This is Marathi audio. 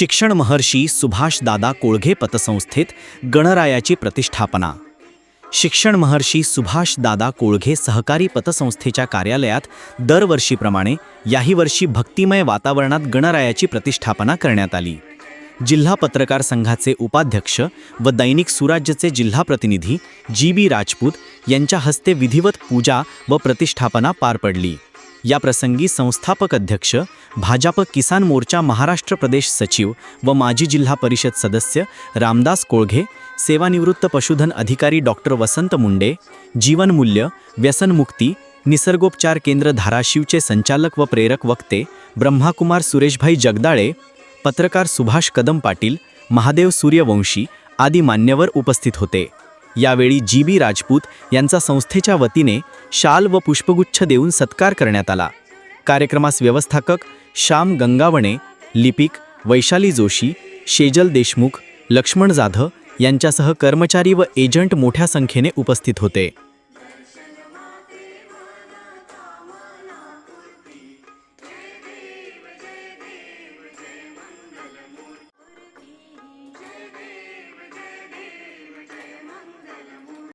शिक्षण महर्षी सुभाषदादा कोळघे पतसंस्थेत गणरायाची प्रतिष्ठापना. शिक्षण महर्षी सुभाषदादा कोळघे सहकारी पतसंस्थेच्या कार्यालयात दरवर्षीप्रमाणे याही वर्षी भक्तिमय वातावरणात गणरायाची प्रतिष्ठापना करण्यात आली. जिल्हा पत्रकार संघाचे उपाध्यक्ष व दैनिक सुराज्यचे जिल्हा प्रतिनिधी जी बी राजपूत यांच्या हस्ते विधिवत पूजा व प्रतिष्ठापना पार पडली. या प्रसंगी संस्थापक अध्यक्ष भाजप किसान मोर्चा महाराष्ट्र प्रदेश सचिव व माजी जिल्हा परिषद सदस्य रामदास कोळघे सेवानिवृत्त पशुधन अधिकारी डॉक्टर वसंत मुंडे जीवनमूल्य व्यसनमुक्ती निसर्गोपचार केंद्र धाराशिवचे संचालक व प्रेरक वक्ते ब्रह्माकुमार सुरेशभाई जगदाळे पत्रकार सुभाष कदम पाटील महादेव सूर्यवंशी आदी मान्यवर उपस्थित होते. यावेळी जी बी राजपूत यांचा संस्थेच्या वतीने शाल व पुष्पगुच्छ देऊन सत्कार करण्यात आला. कार्यक्रमास व्यवस्थापक श्याम गंगावणे लिपिक वैशाली जोशी शेजल देशमुख लक्ष्मण जाधव यांच्यासह कर्मचारी व एजंट मोठ्या संख्येने उपस्थित होते.